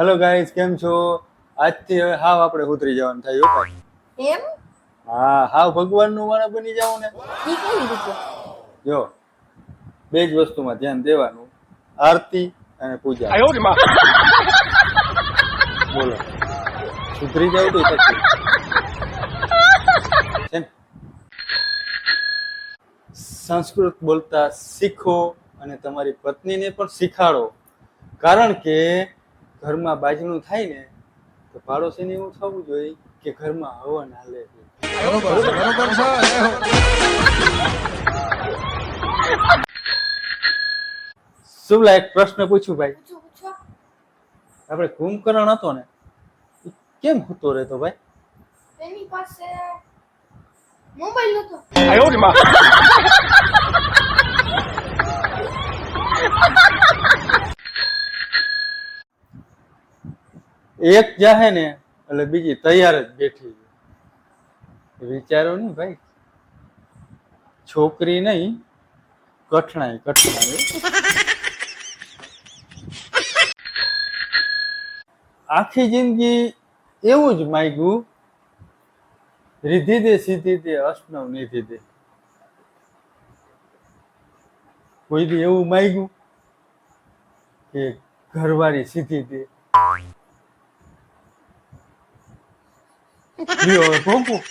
Hello guys કેમ છો? આજથી હવે હાવ આપણે ઉતરી જવાનું થાય એમ? હા હાવ ભગવાનનું માણસ બની જાવ ને. ઈ કેવી રીતે? જો બે જ વસ્તુમાં ધ્યાન દેવાનું. આરતી અને પૂજા. બોલો. સુધરી જાવ તો પછી. છે સંસ્કૃત બોલતા શીખો અને તમારી પત્નીને પણ શીખાડો. કારણ કે ઘરમાં બાજનું થાય ને તો પાડોશીને એવું થવું જોઈએ કે ઘરમાં હવન હાલે શું શુભલા એક પ્રશ્ન પૂછું ભાઈ? આપણે કુંભકર્ણ હતો ને કેમ હતો રહેતો ભાઈ? તેની પાસે મોબાઈલ નતો. એક જાહે ને, એટલે બીજી તૈયાર જ બેઠી છે. વિચારો નહીં ભાઈ, છોકરી નહીં, કઠણાઈ કઠણાઈ. આખી જિંદગી એવું જ માગ્યું રીધી દે સીધી દે અષ્ટવ નિધિ દે કોઈ દી એવું માગ્યું કે ઘરવાળી સીધી દે 没有功 are